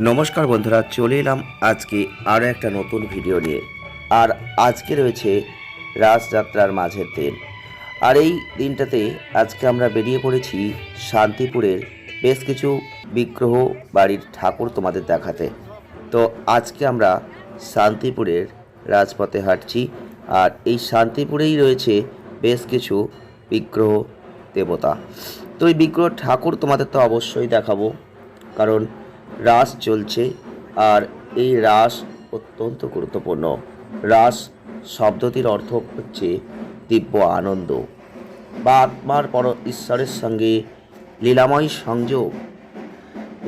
নমস্কার বন্ধুরা, চলে এলাম আজকে আরও একটা নতুন ভিডিও নিয়ে। আর আজকে রয়েছে রাসযাত্রার মাঝের দিন। আর এই দিনটাতে আজকে আমরা বেরিয়ে পড়েছি শান্তিপুরের বেশ কিছু বিগ্রহ বাড়ির ঠাকুর তোমাদের দেখাতে। তো আজকে আমরা শান্তিপুরের রাজপথে হাঁটছি। আর এই শান্তিপুরেই রয়েছে বেশ কিছু বিগ্রহ দেবতা। তো এই বিগ্রহ ঠাকুর তোমাদের তো অবশ্যই দেখাবো। কারণ রাস চলছে আর এই রাস অত্যন্ত গুরুত্বপূর্ণ। রাস শব্দটির অর্থ হচ্ছে দিব্য আনন্দ। বা আত্মার পর ঈশ্বরের সঙ্গে লীলাময় সংযোগ।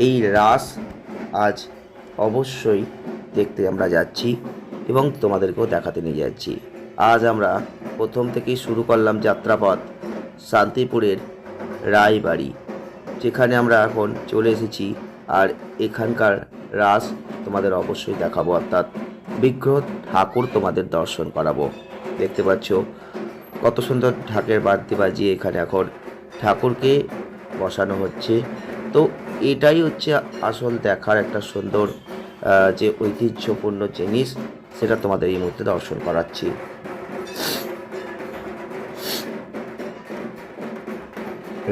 এই রাস আজ অবশ্যই দেখতে আমরা যাচ্ছি এবং তোমাদেরকেও দেখাতে নিয়ে যাচ্ছি। আজ আমরা প্রথম থেকেই শুরু করলাম যাত্রাপথ শান্তিপুরের রায়বাড়ি। যেখানে আমরা এখন চলে এসেছি, আর এখানকার রাস তোমাদের অবশ্যই দেখাবো, অর্থাৎ বিগ্রহ ঠাকুর তোমাদের দর্শন করাবো। দেখতে পাচ্ছ, কত সুন্দর ঢাকের বাদ্যি বাজিয়ে এখানে এখন ঠাকুরকে বসানো হচ্ছে। তো এটাই হচ্ছে আসল দেখার একটা সুন্দর যে ঐতিহ্যপূর্ণ জিনিস, সেটা তোমাদের এই মুহূর্তে দর্শন করাচ্ছি।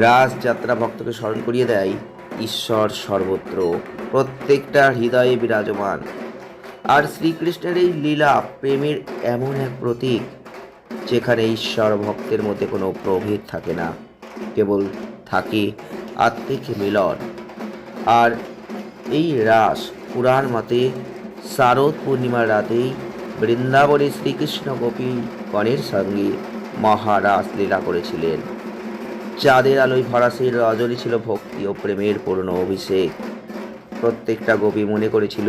রাসযাত্রা ভক্তকে স্মরণ করিয়ে দেয়, ঈশ্বর সর্বত্র। প্রত্যেকটা হৃদয়ে বিরাজমান। আর শ্রীকৃষ্ণের এই লীলা প্রেমের এমন এক প্রতীক, যেখানে ঈশ্বর ভক্তের মধ্যে কোনো প্রভেদ থাকে না, কেবল থাকে আত্মিক মিলন। আর এই রাস পুরাণ মতে শারদ পূর্ণিমার রাতেই বৃন্দাবনে শ্রীকৃষ্ণ গোপী গণের সঙ্গে মহারাস লীলা করেছিলেন। চাঁদের আলোয় ভরা সেই রজনী ছিল ভক্তি ও প্রেমের পূর্ণ অভিষেক। প্রত্যেকটা গোপী মনে করেছিল,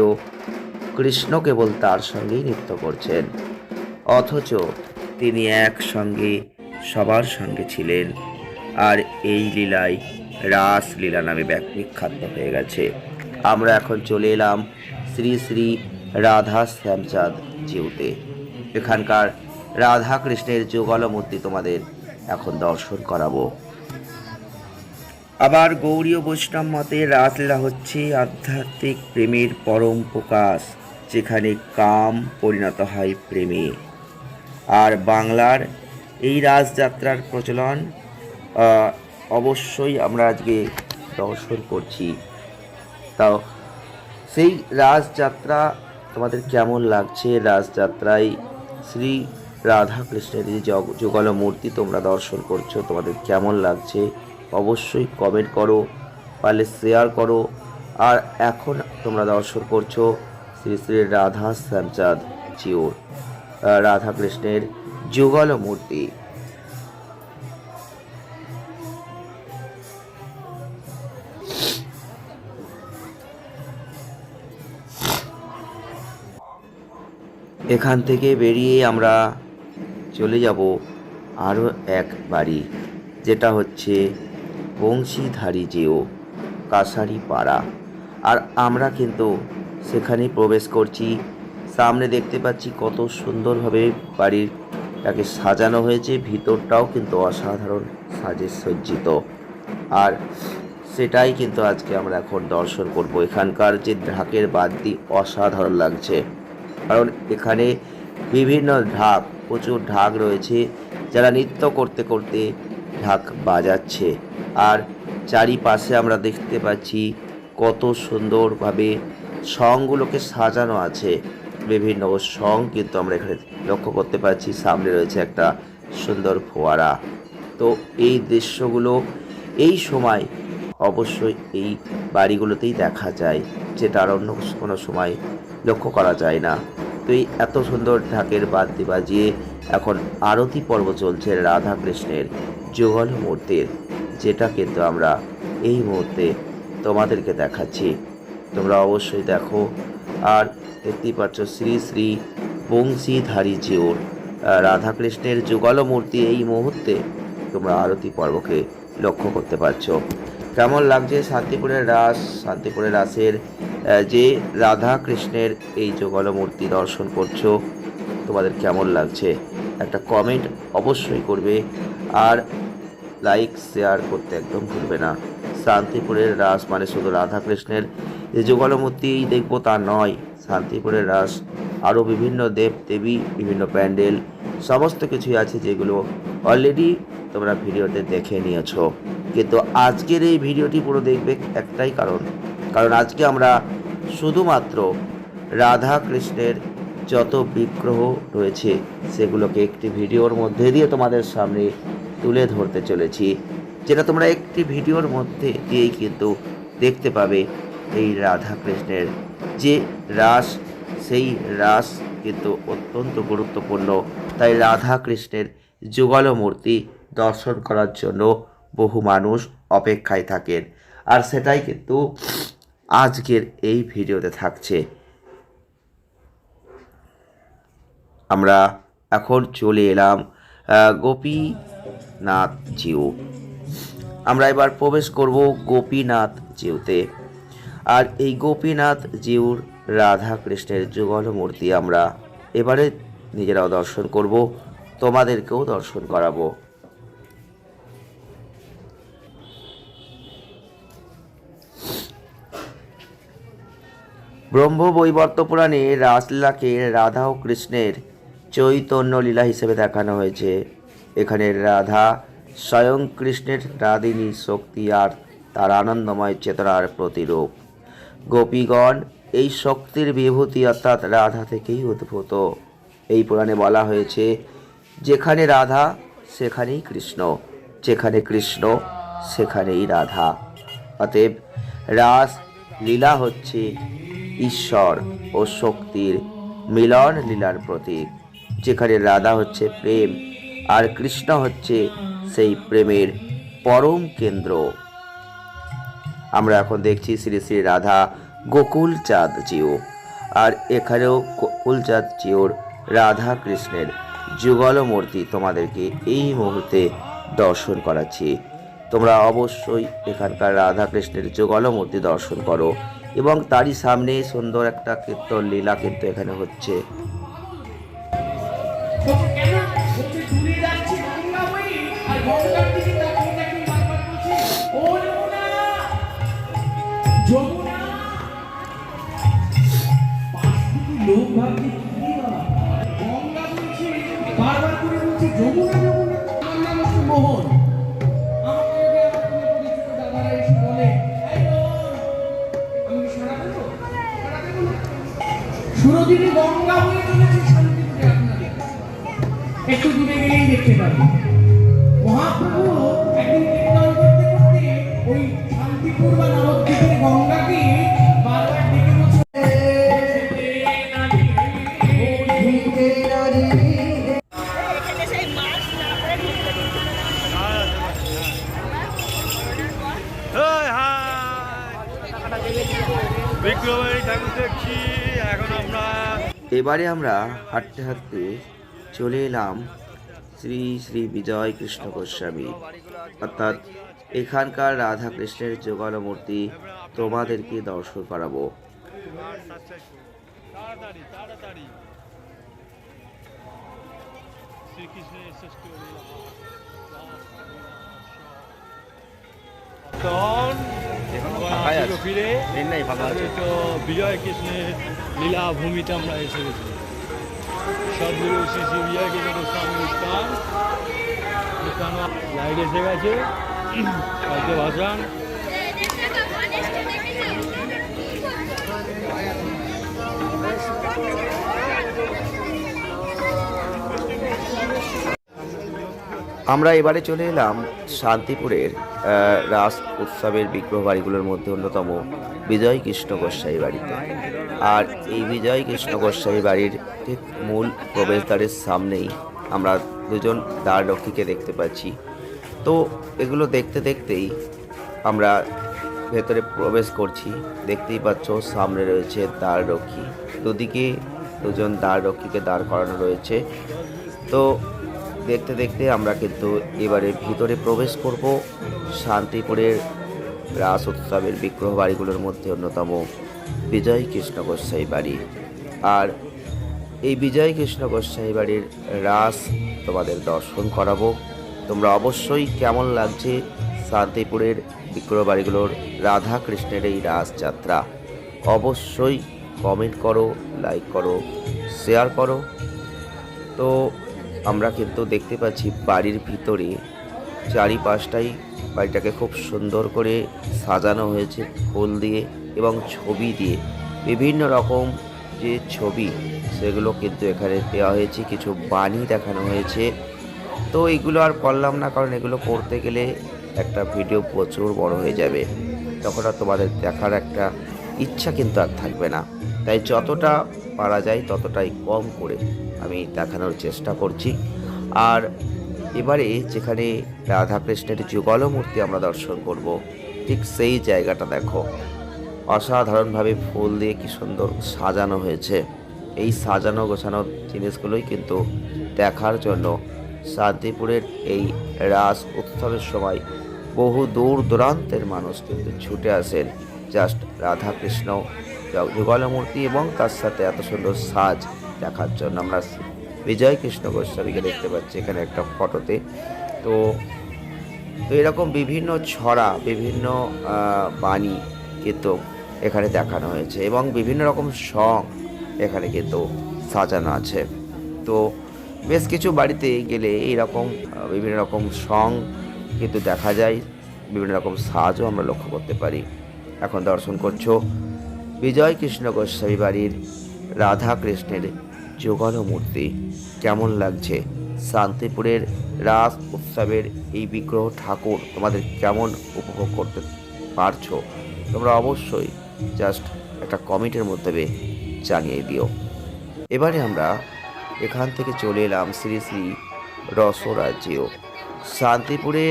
কৃষ্ণ কেবল তার সঙ্গেই নৃত্য করছেন, অথচ তিনি একসঙ্গে সবার সঙ্গে ছিলেন। আর এই লীলায় রাস লীলা নামে বিখ্যাত হয়ে গেছে। আমরা এখন চলে এলাম শ্রী শ্রী রাধা শ্যামচাঁদ জিউতে। এখানকার রাধা কৃষ্ণের যুগল মূর্তি তোমাদের এখন দর্শন করাবো। আবার গৌরীয় বৈষ্ণব মতে রাসলীলা হচ্ছে আধ্যাত্মিক প্রেমের পরম প্রকাশ, যেখানে কাম পরিণত হয় প্রেমে। আর বাংলার এই রাসযাত্রার প্রচলন অবশ্যই আমরা আজকে দর্শন করছি। তাও সেই রাসযাত্রা তোমাদের কেমন লাগছে? রাসযাত্রায় শ্রী রাধা কৃষ্ণের যে যুগল মূর্তি তোমরা দর্শন করছ, তোমাদের কেমন লাগছে? অবশ্যই কমেন্ট করো পারলে শেয়ার করো। আর এখন তোমরা দর্শন করছ শ্রী শ্রী রাধা শ্যামচাঁদ জিওর আহ, রাধা কৃষ্ণের যুগল মূর্তি। এখান থেকে বেরিয়ে আমরা চলে যাব আরও এক বাড়ি যেটা হচ্ছে বংশীধারী যেও কাছারি পাড়া। আর আমরা কিন্তু সেখানে প্রবেশ করছি। সামনে দেখতে পাচ্ছি কত সুন্দরভাবে বাড়িটাকে সাজানো হয়েছে। ভিতরটাও কিন্তু অসাধারণ সাজে সজ্জিত। আর সেটাই কিন্তু আজকে আমরা এখন দর্শন করব। এখানকার যে ঢাকের বাদ্যি অসাধারণ লাগছে। কারণ এখানে বিভিন্ন ঢাক, প্রচুর ঢাক রয়েছে। যারা নৃত্য করতে করতে ঢাক বাজাচ্ছে। আর চারিপাশে আমরা দেখতে পাচ্ছি কত সুন্দরভাবে সংগুলোকে সাজানো আছে। বিভিন্ন সং কিন্তু আমরা এখানে লক্ষ্য করতে পারছি সামনে রয়েছে একটা সুন্দর ফোয়ারা। তো এই দৃশ্যগুলো এই সময় অবশ্যই এই বাড়িগুলোতেই দেখা যায়, যেটা আর অন্য কোনো সময় লক্ষ্য করা যায় না। তো এত সুন্দর ঢাকের বাদ্যি বাজিয়ে এখন আরতি পর্ব চলছে রাধা কৃষ্ণের যুগল মূর্তির, যেটা কিন্তু আমরা এই মুহূর্তে তোমাদেরকে দেখাচ্ছি। তোমরা অবশ্যই দেখো আর দেখতেই পাচ্ছ শ্রী শ্রী বংশীধারী জিওর রাধাকৃষ্ণের যুগল মূর্তি এই মুহূর্তে তোমরা আরতি পর্বকে লক্ষ্য করতে পারছ। কেমন লাগছে শান্তিপুরের রাস? শান্তিপুরের রাসের যে রাধা কৃষ্ণের এই মূর্তি দর্শন করছ, তোমাদের কেমন লাগছে? একটা কমেন্ট অবশ্যই করবে আর লাইক শেয়ার করতে একদম ভুলবে না। শান্তিপুরের রাস মানে শুধু রাধাকৃষ্ণের যে মূর্তিই দেখব তা নয়, শান্তিপুরের রাস, আরও বিভিন্ন দেব, দেবী, বিভিন্ন প্যান্ডেল, সমস্ত কিছুই আছে যেগুলো অলরেডি তোমরা ভিডিওতে দেখে নিয়েছো। কিন্তু আজকের এই ভিডিওটি পুরো দেখবে একটাই কারণ কারণ আজকে আমরা শুধুমাত্র রাধা কৃষ্ণের যত বিগ্রহ রয়েছে, সেগুলোকে একটি ভিডিওর মধ্যে দিয়ে তোমাদের সামনে তুলে ধরতে চলেছি। যেটা তোমরা একটি ভিডিওর মধ্যে দিয়েই কিন্তু দেখতে পাবে এই রাধা কৃষ্ণের যে রাস, সেই রাস কিন্তু অত্যন্ত গুরুত্বপূর্ণ। তাই রাধা কৃষ্ণের যুগল মূর্তি দর্শন করার জন্য বহু মানুষ অপেক্ষায় থাকেন। আর সেটাই কিন্তু আজকের এই ভিডিওতে থাকছে। আমরা এখন চলে এলাম গোপীনাথ জিউ। আমরা এবার প্রবেশ করব গোপীনাথ জিউতে। আর এই গোপীনাথ জিউর রাধা কৃষ্ণের যুগল মূর্তি আমরা এবারে নিজেরাও দর্শন করব, তোমাদেরকেও দর্শন করাবো। ব্রহ্ম বৈবর্ত পুরাণে রাসলীলাকে রাধা ও কৃষ্ণের চৈতন্য লীলা হিসেবে দেখানো হয়েছে। এখানে রাধা স্বয়ং কৃষ্ণের রাধিনী শক্তি আর তার আনন্দময় চেতনার প্রতিরূপ। গোপীগণ এই শক্তির বিভূতি অর্থাৎ রাধা থেকেই উদ্ভূত। এই পুরাণে বলা হয়েছে, যেখানে রাধা, সেখানেই কৃষ্ণ, যেখানে কৃষ্ণ, সেখানেই রাধা। অতএব রাস লীলা হচ্ছে ঈশ্বর ও শক্তির মিলন লীলার প্রতীক। যেখানে রাধা হচ্ছে প্রেম আর কৃষ্ণ হচ্ছে সেই প্রেমের পরম কেন্দ্র। আমরা এখন দেখছি শ্রী শ্রী রাধা গোকুল চাঁদ জিও আর এখানেও গোকুল চাঁদ জিওর রাধা কৃষ্ণের যুগল মূর্তি তোমাদেরকে এই মুহূর্তে দর্শন করাচ্ছি। তোমরা অবশ্যই এখানকার রাধা কৃষ্ণের যুগল মূর্তি দর্শন করো। এবং তারই সামনে সুন্দর একটা কীর্তন লীলা কিন্তু এখানে হচ্ছে। সুরদিনী গঙ্গা হয়ে চলেছে একটু দূরে গেলেই দেখতে পাবেন। মহাপ্রভু এবারে আমরা হাঁটতে হাঁটতে চলে এলাম শ্রী শ্রী বিজয় কৃষ্ণ গোস্বামী। অর্থাৎ এখানকার রাধা কৃষ্ণের যুগল মূর্তি তোমাদেরকে দর্শন করাবো। শ্রীকৃষ্ণের শ্রেষ্ঠ তখন ফিরে তারপরে তো বিজয় কৃষ্ণের লীলা ভূমিতে আমরা এসে গেছি সবগুলো শ্রী শ্রী বিজয় কৃষ্ণ গোস্বামী স্থান লাইট এসে গেছে। ভাষণ আমরা এবারে চলে এলাম শান্তিপুরের রাস উৎসবের বিগ্রহ বাড়িগুলোর মধ্যে অন্যতম বিজয় কৃষ্ণ গোস্বাই বাড়িতে। আর এই বিজয় কৃষ্ণ গোস্বাই বাড়ির ঠিক মূল প্রবেশদ্বারের সামনেই আমরা দুজন দ্বার রক্ষীকে দেখতে পাচ্ছি। তো এগুলো দেখতে দেখতেই আমরা ভেতরে প্রবেশ করছি। দেখতেই পাচ্ছ সামনে রয়েছে দ্বার রক্ষী। দুদিকে দুজন দ্বার রক্ষীকে দাঁড় করানো রয়েছে। তো দেখতে দেখতে আমরা কিন্তু এবারে ভিতরে প্রবেশ করব। শান্তিপুরের রাস উৎসবের বিগ্রহ বাড়িগুলোর মধ্যে অন্যতম বিজয় কৃষ্ণ গোস্বাই বাড়ি। আর এই বিজয় কৃষ্ণ গোস্বাই বাড়ির রাস তোমাদের দর্শন করাবো। তোমরা অবশ্যই কেমন লাগছে শান্তিপুরের বিক্রয় বাড়িগুলোর রাধা কৃষ্ণের এই রাসযাত্রা অবশ্যই কমেন্ট করো লাইক করো শেয়ার করো। তো আমরা কিন্তু দেখতে পাচ্ছি বাড়ির ভিতরে চারিপাশটাই বাড়িটাকে খুব সুন্দর করে সাজানো হয়েছে ফুল দিয়ে এবং ছবি দিয়ে। বিভিন্ন রকম যে ছবি, সেগুলো কিন্তু এখানে দেওয়া হয়েছে, কিছু বাণী দেখানো হয়েছে। তো এগুলো আর করলাম না, কারণ এগুলো করতে গেলে একটা ভিডিও প্রচুর বড় হয়ে যাবে। তখন আর তোমাদের দেখার একটা ইচ্ছা কিন্তু আর থাকবে না। তাই যতটা পারা যায় ততটাই কম করে আমি দেখানোর চেষ্টা করছি। আর এবারে যেখানে রাধাকৃষ্ণের যুগল মূর্তি আমরা দর্শন করব, ঠিক সেই জায়গাটা দেখো। অসাধারণভাবে ফুল দিয়ে কি সুন্দর সাজানো হয়েছে। এই সাজানো গোছানো জিনিসগুলোই কিন্তু দেখার জন্য শান্তিপুরের এই রাস উৎসবের সময় বহু দূর দূরান্তের মানুষ কিন্তু ছুটে আসেন। জাস্ট রাধাকৃষ্ণ যুগল মূর্তি এবং তার সাথে এত সুন্দর সাজ দেখার জন্য আমরা বিজয় কৃষ্ণ গোস্বামীকে দেখতে পাচ্ছি এখানে একটা ফটোতে। তো তো এরকম বিভিন্ন ছড়া বিভিন্ন বাণী কিন্তু এখানে দেখানো হয়েছে এবং বিভিন্ন রকম সং এখানে কিন্তু সাজানো আছে। তো বেশ কিছু বাড়িতে গেলে এইরকম আহ, বিভিন্ন রকম সং কিন্তু দেখা যায় বিভিন্ন রকম সাজও আমরা লক্ষ্য করতে পারি। এখন দর্শন করছ বিজয় কৃষ্ণ গোস্বামী বাড়ির রাধা কৃষ্ণের যুগল মূর্তি। কেমন লাগছে? শান্তিপুরের রাস উৎসবের এই বিগ্রহ ঠাকুর তোমাদের কেমন উপভোগ করতে পারছ? তোমরা অবশ্যই জাস্ট একটা কমেন্টের মধ্যে জানিয়ে দিও। এবারে আমরা এখান থেকে চলে এলাম শ্রী শ্রী রসরাজ্যেও। শান্তিপুরে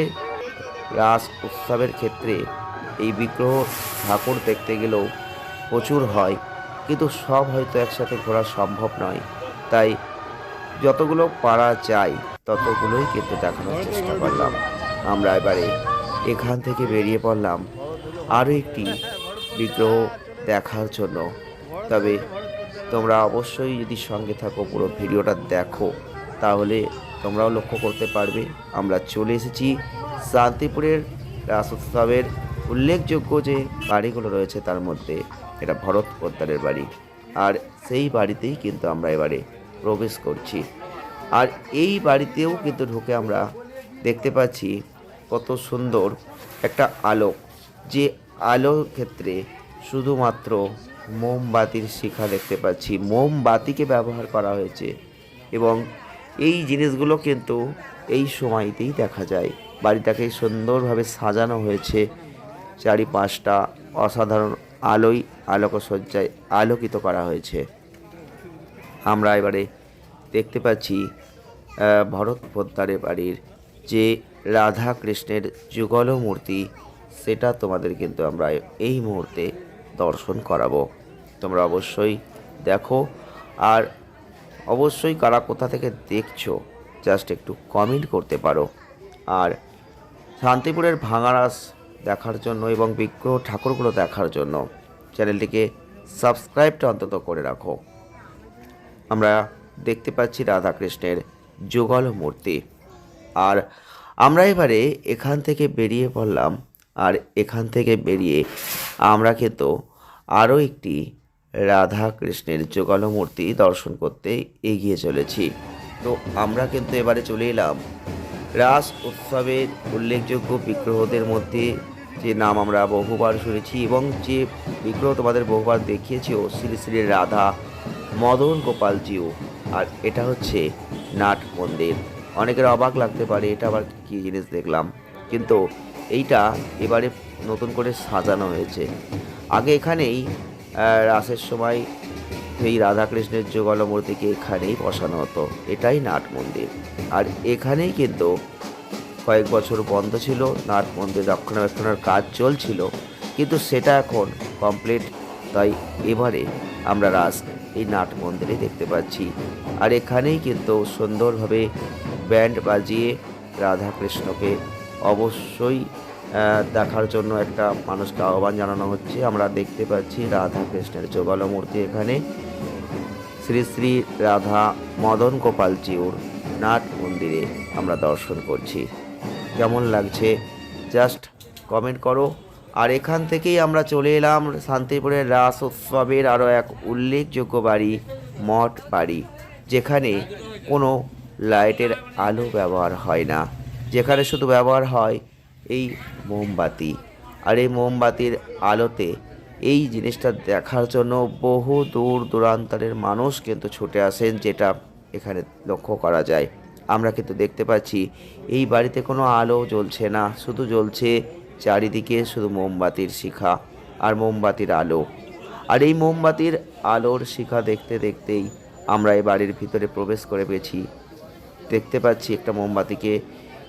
রাস উৎসবের ক্ষেত্রে এই বিগ্রহ ঠাকুর দেখতে গেলেও প্রচুর হয়, কিন্তু সব হয়তো একসাথে ঘোরা সম্ভব নয়। তাই যতগুলো পারা যায়, ততগুলোই কিন্তু দেখানোর চেষ্টা করলাম। আমরা এবারে এখান থেকে বেরিয়ে পড়লাম। আরও একটি বিগ্রহ দেখার জন্য। তবে তোমরা অবশ্যই যদি সঙ্গে থাকো পুরো ভিডিওটা দেখো, তাহলে তোমরাও লক্ষ্য করতে পারবে। আমরা চলে এসেছি শান্তিপুরের রাস উৎসবের উল্লেখযোগ্য যে বাড়িগুলো রয়েছে তার মধ্যে। এটা ভরত পোদ্দারের বাড়ি। আর সেই বাড়িতেই কিন্তু আমরা এবারে প্রবেশ করছি। আর এই বাড়িতেও কিন্তু ঢুকে আমরা দেখতে পাচ্ছি কত সুন্দর একটা আলোক যে আলোর ক্ষেত্রে শুধুমাত্র মোমবাতির শিখা দেখতে পাচ্ছি। মোমবাতিকে ব্যবহার করা হয়েছে এবং এই জিনিসগুলো কিন্তু এই সময়তেই দেখা যায়। বাড়িটাকে সুন্দরভাবে সাজানো হয়েছে। চারিপাশটা অসাধারণ আলোয় আলোকসজ্জায় আলোকিত করা হয়েছে। আমরা এবারে দেখতে পাচ্ছি ভরত পোদ্দারের বাড়ির যে রাধা কৃষ্ণের যুগল মূর্তি, সেটা তোমাদের কিন্তু আমরা এই মুহূর্তে দর্শন করাবো। তোমরা অবশ্যই দেখো, আর অবশ্যই কারা কোথা থেকে দেখছ, জাস্ট একটু কমেন্ট করতে পারো। আর শান্তিপুরের ভাঙারাস দেখার জন্য এবং বিগ্রহ ঠাকুরগুলো দেখার জন্য। চ্যানেলটিকে সাবস্ক্রাইবটা অন্তত করে রাখো। আমরা দেখতে পাচ্ছি রাধাকৃষ্ণের যুগল মূর্তি। আর আমরা এবারে এখান থেকে বেরিয়ে পড়লাম। আর এখান থেকে বেরিয়ে আমরা কিন্তু আরও একটি রাধা কৃষ্ণের যুগল মূর্তি দর্শন করতে এগিয়ে চলেছি। তো আমরা কিন্তু এবারে চলে এলাম রাস উৎসবের উল্লেখযোগ্য বিগ্রহদের মধ্যে যে নাম আমরা বহুবার শুনেছি এবং যে বিগ্রহ তোমাদের বহুবার দেখিয়েছিও, শ্রী শ্রী রাধা মদন গোপালজিও। আর এটা হচ্ছে নাট মন্দির। অনেকের অবাক লাগতে পারে, এটা আবার কী জিনিস দেখলাম। কিন্তু এইটা এবারে নতুন করে সাজানো হয়েছে। আগে এখানেই রাসের সময় সেই রাধাকৃষ্ণের যুগল মূর্তিকে এখানেই বসানো হতো। এটাই নাট মন্দির। আর এখানেই কিন্তু কয়েক বছর বন্ধ ছিল, নাট মন্দির রক্ষণাবেক্ষণের কাজ চলছিল, কিন্তু সেটা এখন কমপ্লিট তাই এবারে আমরা রাস এই নাট মন্দিরে দেখতে পাচ্ছি। আর এখানেই কিন্তু সুন্দরভাবে ব্যান্ড বাজিয়ে রাধাকৃষ্ণকে অবশ্যই দেখার জন্য একটা মানুষকে আহ্বান জানানো হচ্ছে। আমরা দেখতে পাচ্ছি রাধাকৃষ্ণের যোগাল মূর্তি এখানে। শ্রী শ্রী রাধা মদন গোপাল জিউর নাট মন্দিরে আমরা দর্শন করছি। কেমন লাগছে? জাস্ট কমেন্ট করো। আর এখান থেকেই আমরা চলে এলাম শান্তিপুরের রাস উৎসবের আরও এক উল্লেখযোগ্য বাড়ি, মঠ বাড়ি, যেখানে কোনো লাইটের আলো ব্যবহার হয় না। যেখানে শুধু ব্যবহার হয় এই মোমবাতি। আর এই মোমবাতির আলোতে এই জিনিসটা দেখার জন্য বহু দূর দূরান্তরের মানুষ কিন্তু ছুটে আসেন, যেটা এখানে লক্ষ্য করা যায়। আমরা কিন্তু দেখতে পাচ্ছি, এই বাড়িতে কোনো আলো জ্বলছে না, শুধু জ্বলছে চারিদিকে শুধু মোমবাতির শিখা আর মোমবাতির আলো। আর এই মোমবাতির আলোর শিখা দেখতে দেখতেই আমরা এই বাড়ির ভিতরে প্রবেশ করে পেয়েছি। দেখতে পাচ্ছি একটা মোমবাতিকে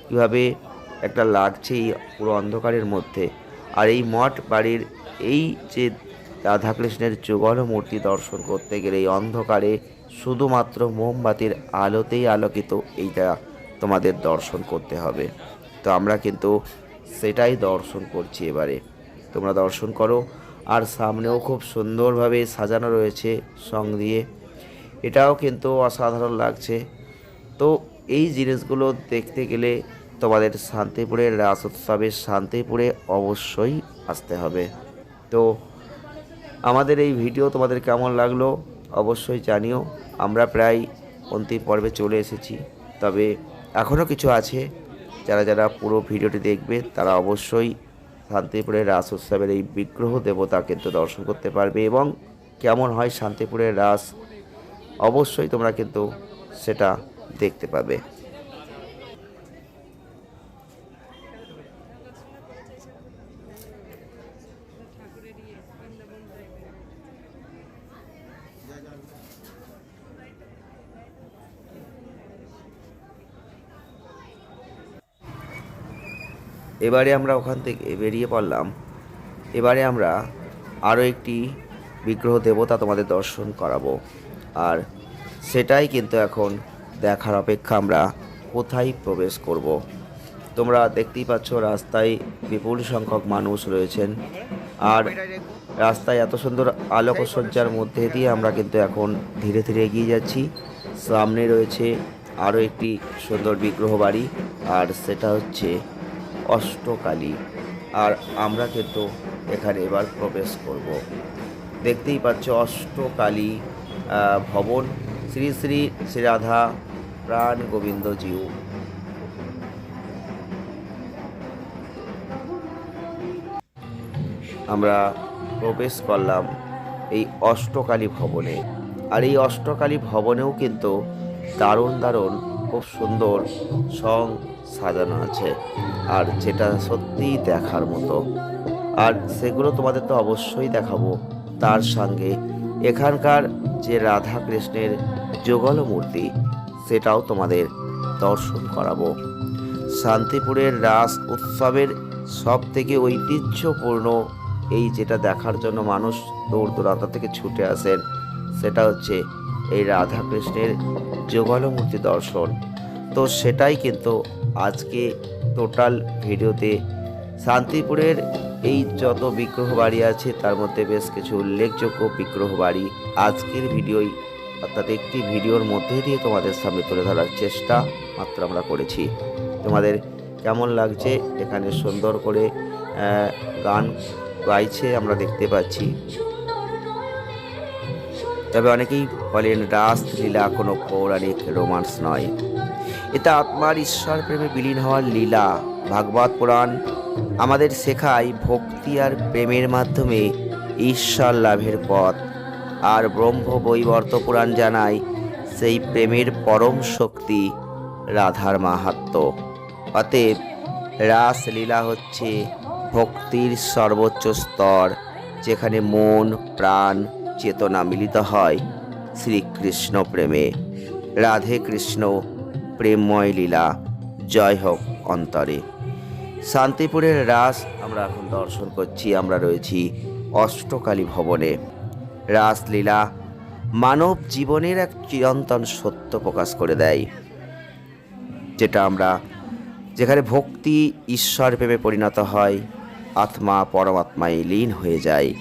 কীভাবে একটা লাগছে এই পুরো অন্ধকারের মধ্যে। আর এই মঠ বাড়ির এই যে রাধাকৃষ্ণের যুগল মূর্তি দর্শন করতে গেলে এই অন্ধকারে শুধুমাত্র মোমবাতির আলোতেই আলোকিত এইটা তোমাদের দর্শন করতে হবে। তো আমরা কিন্তু সেটাই দর্শন করছি এবারে। তোমরা দর্শন করো। আর সামনেও খুব সুন্দরভাবে সাজানো রয়েছে সং দিয়ে। এটাও কিন্তু অসাধারণ লাগছে। তো এই জিনিসগুলো দেখতে গেলে তোমাদের শান্তিপুরের রাস উৎসবে শান্তিপুরে অবশ্যই আসতে হবে। তো আমাদের এই ভিডিও তোমাদের কেমন লাগল অবশ্যই জানিও। আমরা প্রায় অন্তিম পর্বে চলে এসেছি। তবে এখনও কিছু আছে। যারা যারা পুরো ভিডিওটি দেখবে, তারা অবশ্যই শান্তিপুরের রাস উৎসবের এই বিগ্রহ দেবতা কিন্তু দর্শন করতে পারবে এবং কেমন হয় শান্তিপুরের রাস অবশ্যই তোমরা কিন্তু সেটা দেখতে পাবে। এবারে আমরা ওখান থেকে বেরিয়ে পড়লাম। এবারে আমরা আরও একটি বিগ্রহ দেবতা তোমাদের দর্শন করাবো। আর সেটাই কিন্তু এখন দেখার অপেক্ষা আমরা কোথায় প্রবেশ করব। তোমরা দেখতেই পাচ্ছ রাস্তায় বিপুল সংখ্যক মানুষ রয়েছেন। আর রাস্তায় এত সুন্দর আলোকসজ্জার মধ্যে দিয়ে আমরা কিন্তু এখন ধীরে ধীরে এগিয়ে যাচ্ছি। সামনে রয়েছে আরও একটি সুন্দর বিগ্রহ বাড়ি। আর সেটা হচ্ছে অষ্টকালী। আর আমরা কিন্তু এখানে এবার প্রবেশ করব। দেখতেই পাচ্ছ অষ্টকালী ভবন শ্রী শ্রী শ্রীরাধা প্রাণ গোবিন্দ জিউ আমরা প্রবেশ করলাম এই অষ্টকালী ভবনে। আর এই অষ্টকালী ভবনেও কিন্তু দারুণ দারুণ খুব সুন্দর সং সাজানো আছে। আর যেটা সত্যিই দেখার মতো। আর সেগুলো তোমাদের তো অবশ্যই দেখাবো। তার সঙ্গে এখানকার যে রাধা কৃষ্ণের যুগল মূর্তি, সেটাও তোমাদের দর্শন করাবো। শান্তিপুরের রাস উৎসবের সব থেকে ঐতিহ্যপূর্ণ এই যেটা দেখার জন্য মানুষ দূর দূরান্ত থেকে ছুটে আসেন, সেটা হচ্ছে এই রাধাকৃষ্ণের যুগল মূর্তি দর্শন। তো সেটাই কিন্তু আজকে টোটাল ভিডিওতে। শান্তিপুরের এই যত বিগ্রহ বাড়ি আছে, তার মধ্যে বেশ কিছু উল্লেখযোগ্য বিগ্রহ বাড়ি আজকের ভিডিওই, অর্থাৎ একটি ভিডিওর মধ্যে দিয়ে তোমাদের সামনে তুলে ধরার চেষ্টা মাত্র আমরা করেছি। তোমাদের কেমন লাগছে? এখানে সুন্দর করে গান গাইছে আমরা দেখতে পাচ্ছি। তবে অনেকেই বলেন রাস লীলা কোনো পৌরাণিক রোমান্স নয়। এটা আত্মার ঈশ্বর প্রেমে বিলীন হওয়ার লীলা। ভাগবত পুরাণ আমাদের শেখায় ভক্তি আর প্রেমের মাধ্যমে ঈশ্বর লাভের পথ। আর ব্রহ্ম বৈবর্ত পুরাণ জানায়, সেই প্রেমের পরম শক্তি রাধার মাহাত্ম্য অতএব রাসলীলা হচ্ছে ভক্তির সর্বোচ্চ স্তর, যেখানে মন, প্রাণ, চেতনা মিলিত হয়। শ্রীকৃষ্ণ প্রেমে। রাধে কৃষ্ণ, প্রেমময় লীলা, জয় হোক অন্তরে। শান্তিপুরের রাস আমরা এখন দর্শন করছি, আমরা রয়েছি অষ্টকালী ভবনে। রাসলীলা মানব জীবনের এক চিরন্তন সত্য প্রকাশ করে দেয়, যেটা আমরা, যেখানে ভক্তি ঈশ্বর প্রেমে পরিণত হয়, আত্মা পরমাত্মায় লীন হয়ে যায়।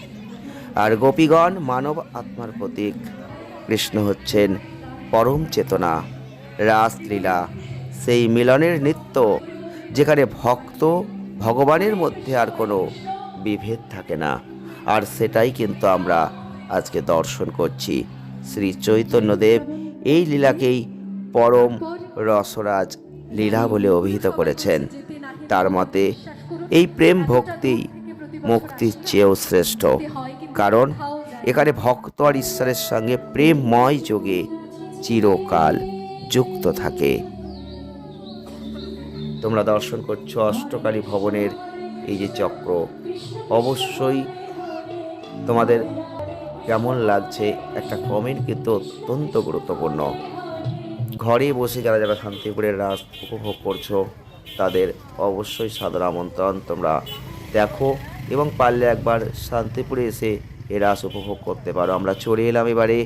আর গোপীগণ মানব আত্মার প্রতীক কৃষ্ণ হচ্ছেন পরম চেতনা। রাসলীলা, সেই মিলনের নৃত্য, যেখানে ভক্ত ভগবানের মধ্যে আর কোনো বিভেদ থাকে না। আর সেটাই কিন্তু আমরা আজকে দর্শন করছি। শ্রী চৈতন্যদেব এই লীলাকেই পরম রসরাজ লীলা বলে অভিহিত করেছেন। তার মতে, এই প্রেম ভক্তি মুক্তির চেয়েও শ্রেষ্ঠ। কারণ এখানে ভক্ত আর ঈশ্বরের সঙ্গে প্রেমময় যোগে চিরকাল যুক্ত থাকে। তোমরা দর্শন করছ অষ্টকালী ভবনের এই যে চক্র। অবশ্যই তোমাদের কেমন লাগছে একটা কমেন্ট কিন্তু অত্যন্ত গুরুত্বপূর্ণ। ঘরে বসে যারা যারা শান্তিপুরের রাস উপভোগ করছ, তাদের অবশ্যই সাদর আমন্ত্রণ তোমরা দেখো এবং পারলে একবার শান্তিপুরে এসে এ রাস উপভোগ করতে পারো। আমরা চলে এলাম এবারে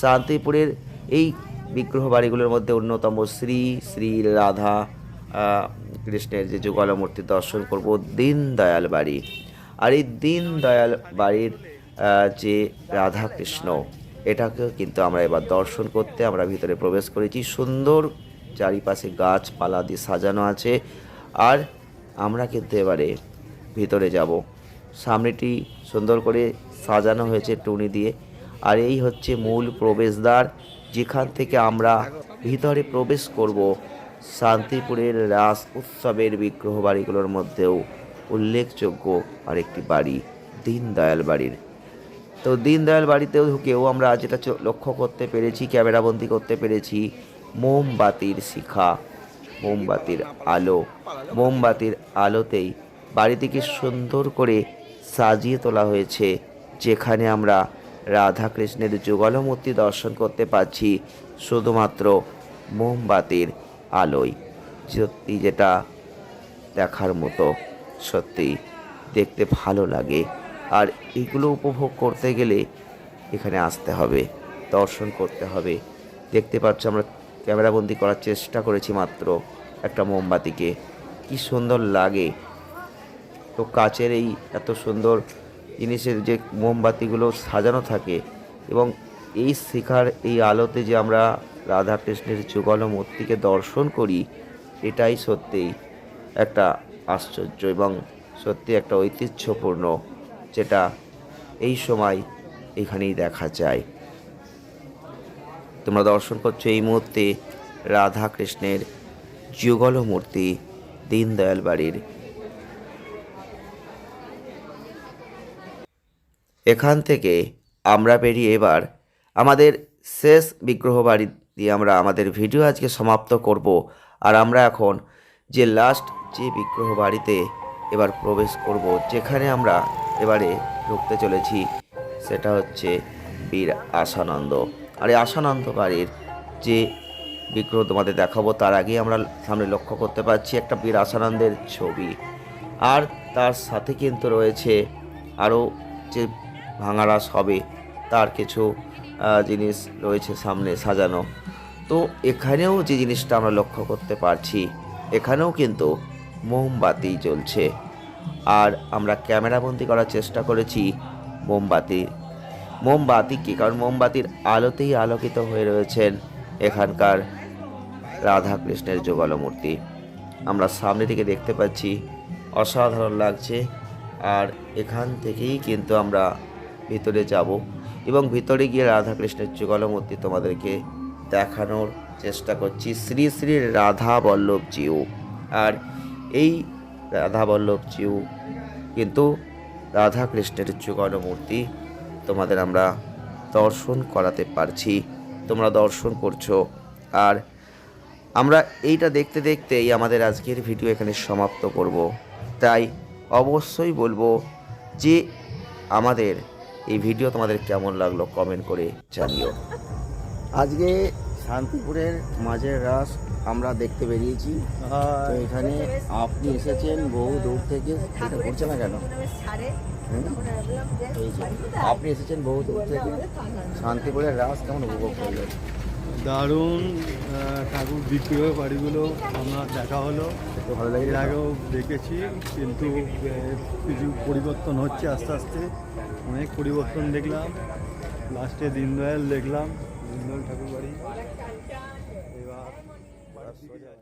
শান্তিপুরের এই বিগ্রহ বাড়িগুলোর মধ্যে অন্যতম শ্রী শ্রী রাধা কৃষ্ণের যে যুগল মূর্তি দর্শন করব, দীনদয়াল বাড়ি। আর এই দীনদয়াল বাড়ির যে রাধা কৃষ্ণ এটাকে কিন্তু আমরা এবার দর্শন করতে আমরা ভিতরে প্রবেশ করেছি। সুন্দর চারিপাশে গাছপালা দিয়ে সাজানো আছে। আর আমরা কিন্তু এবারে ভিতরে যাব। সামনেটি সুন্দর করে সাজানো হয়েছে টুনি দিয়ে। আর এই হচ্ছে মূল প্রবেশদ্বার, যেখান থেকে আমরা ভিতরে প্রবেশ করব শান্তিপুরের রাস উৎসবের বিগ্রহ বাড়িগুলোর মধ্যেও। উল্লেখযোগ্য আরেকটি বাড়ি, দীনদয়াল বাড়ির। তো দীনদয়াল বাড়িতেও ঢুকেও আমরা যেটা লক্ষ্য করতে পেরেছি ক্যামেরাবন্দি করতে পেরেছি, মোমবাতির শিখা, মোমবাতির আলো। মোমবাতির আলোতেই বাড়িটিকে সুন্দর করে সাজিয়ে তোলা হয়েছে। যেখানে আমরা রাধা কৃষ্ণের যুগলমূর্তি দর্শন করতে পাচ্ছি শুধুমাত্র মোমবাতির আলোয়। সত্যি যেটা দেখার মতো, সত্যি দেখতে ভালো লাগে। আর এগুলো উপভোগ করতে গেলে এখানে আসতে হবে, দর্শন করতে হবে। দেখতে পাচ্ছ আমরা ক্যামেরাবন্দি করার চেষ্টা করেছি মাত্র একটা মোমবাতিকে। কি সুন্দর লাগে। তো কাচের এই এত সুন্দর জিনিসের যে মোমবাতিগুলো সাজানো থাকে এবং এই শিখার এই আলোতে যে আমরা রাধাকৃষ্ণের যুগল মূর্তিকে দর্শন করি, এটাই সত্যিই একটা আশ্চর্য এবং সত্যি একটা ঐতিহ্যপূর্ণ যেটা এই সময় এখানেই দেখা যায়। তোমরা দর্শন করছ এই মুহূর্তে রাধাকৃষ্ণের যুগল মূর্তি দীনদয়াল বাড়ির এখান থেকে আমরা বেরিয়ে এবার আমাদের শেষ বিগ্রহ বাড়ি দিয়ে আমরা আমাদের ভিডিও আজকে সমাপ্ত করব। আর আমরা এখন যে লাস্ট যে বিগ্রহ বাড়িতে এবার প্রবেশ করব, যেখানে আমরা এবারে ঢুকতে চলেছি, সেটা হচ্ছে বীর আশানন্দ। আর এই আশানন্দ বাড়ির যে বিগ্রহ তোমাদের দেখাবো, তার আগে আমরা সামনে লক্ষ্য করতে পারছি একটা বীর আশানন্দের ছবি। আর তার সাথে কিন্তু রয়েছে আরও যে ভাঙারাস হবে, তার কিছু জিনিস রয়েছে সামনে সাজানো। তো এখানেও যে জিনিসটা আমরা লক্ষ্য করতে পারছি, এখানেও কিন্তু মোমবাতি জ্বলছে। আর আমরা ক্যামেরাবন্দি করার চেষ্টা করেছি মোমবাতি। মোমবাতিকে কারণ মোমবাতির আলোতেই আলোকিত হয়ে রয়েছেন এখানকার রাধা কৃষ্ণের মূর্তি আমরা সামনে থেকে দেখতে পাচ্ছি, অসাধারণ লাগছে। আর এখান থেকেই কিন্তু আমরা ভিতরে যাব এবং ভিতরে গিয়ে রাধা কৃষ্ণের যুগল মূর্তি তোমাদেরকে দেখানোর চেষ্টা করছি। শ্রী শ্রী রাধা বল্লভ জিউ আর এই রাধা বল্লভ জিউ কিন্তু রাধা কৃষ্ণের যুগল মূর্তি তোমাদের আমরা দর্শন করাতে পারছি, তোমরা দর্শন করছ। আর আমরা এইটা দেখতে দেখতেই আমাদের আজকের ভিডিও এখানে সমাপ্ত করব। তাই অবশ্যই বলব যে আমাদের এই ভিডিও তোমাদের কেমন লাগল কমেন্ট করে জানিও। আজকে শান্তিপুরের মাঝের রাস আমরা দেখতে বেরিয়েছি। তো এখানে আপনি এসেছেন বহু দূর থেকে। এটা করছে না কেন? হুম? এই যে, আপনি এসেছেন বহু দূর থেকে। শান্তিপুরের রাস কেমন উপভোগ করলেন? দারুণ ঠাকুর বিক্রয় বাড়িগুলো আমার দেখা হলো। ভালো লাগে আগেও দেখেছি কিন্তু কিছু পরিবর্তন হচ্ছে আস্তে আস্তে। অনেক পরিবর্তন দেখলাম। লাস্টে দীনদয়াল দেখলাম। দীনদয়াল ঠাকুর বাড়ি এবার সোজা।